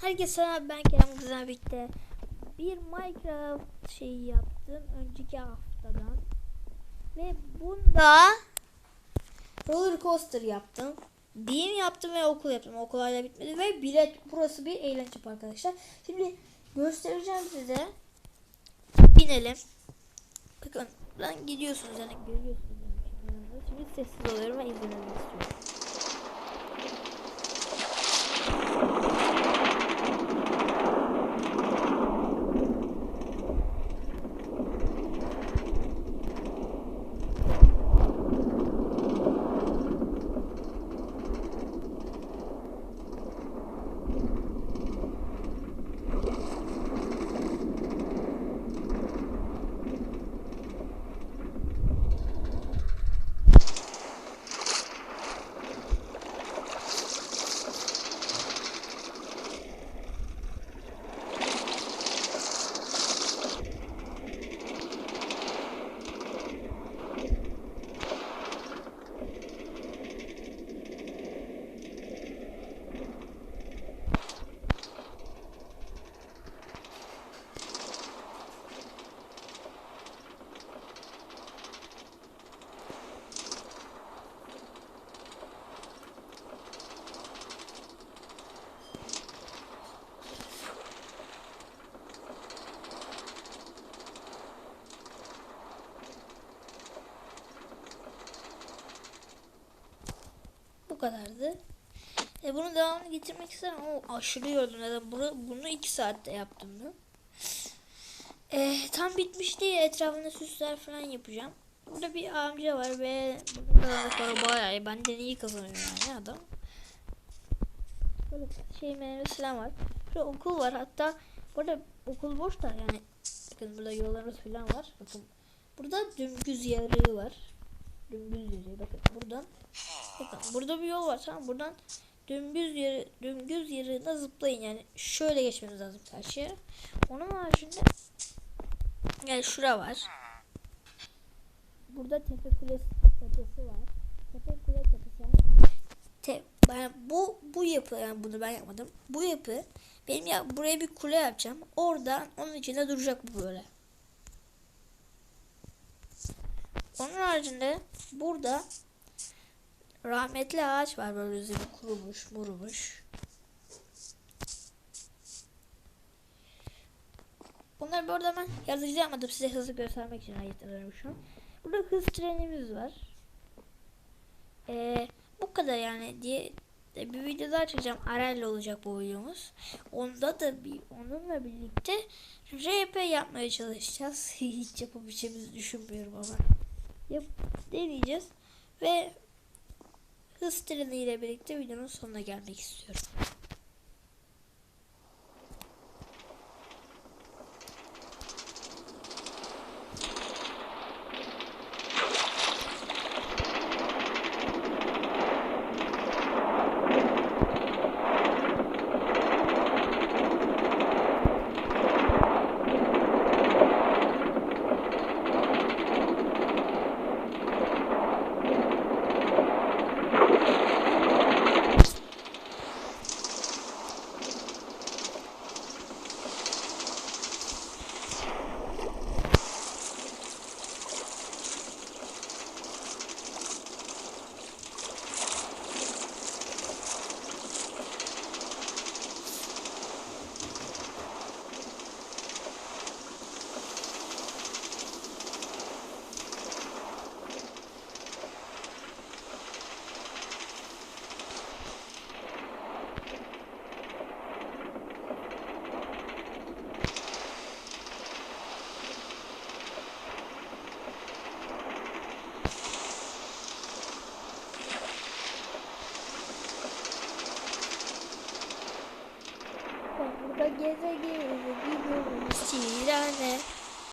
Herkese ben Kerem birlikte bir Minecraft şeyi yaptım önceki haftadan ve bunda roller coaster yaptım. Din yaptım ve okul yaptım. Okul hala bitmedi ve bilet burası bir eğlence parkı arkadaşlar. Şimdi göstereceğim size. Binelim. Bakın ben gidiyorsunuz yani görüyorsunuz. Şimdi sessiz oluyorum ve izlemenizi istiyorum. Kadardı. E bunun devamını getirmek istedim ama aşırı yordum. Neden? Bunu, bunu iki saatte yaptım ben. E, tam bitmiş değil. Etrafında süsler falan yapacağım. Burada bir amca var ve burada kazandıkları bayağı iyi. Benden iyi kazanıyor yani adam. Böyle şey falan var. Burada okul var. Hatta burada okul boş da yani bakın burada yollarımız falan var. Bakın burada dümdüz yarığı var. Dümdüz yarığı. Bakın buradan Bakın burada bir yol var tamam buradan dümdüz yeri dümdüz yerine zıplayın yani şöyle geçmeniz lazım karşıya. Onun haricinde yani şura var. Burada tepe kulesi tepesi var. Tepe kule tepesi var. Te, ben bu bu yapı yani bunu ben yapmadım. Bu yapı benim ya buraya bir kule yapacağım. Oradan onun içinde duracak bu böyle. Onun haricinde burada rahmetli ağaç var böyle üzeri kurumuş murumuş. Bunları bu arada ben yazıcı yapmadım size hızlı göstermek için ayıtlarım şu an. Burada hız trenimiz var. Ee, bu kadar yani diye bir video daha çekeceğim. Arel olacak bu videomuz. Onda da bir onunla birlikte RP yapmaya çalışacağız. Hiç yapabileceğimizi düşünmüyorum ama. Yap deneyeceğiz ve hız treni ile birlikte videonun sonuna gelmek istiyorum. Geze geze gidiyoruz Çirane.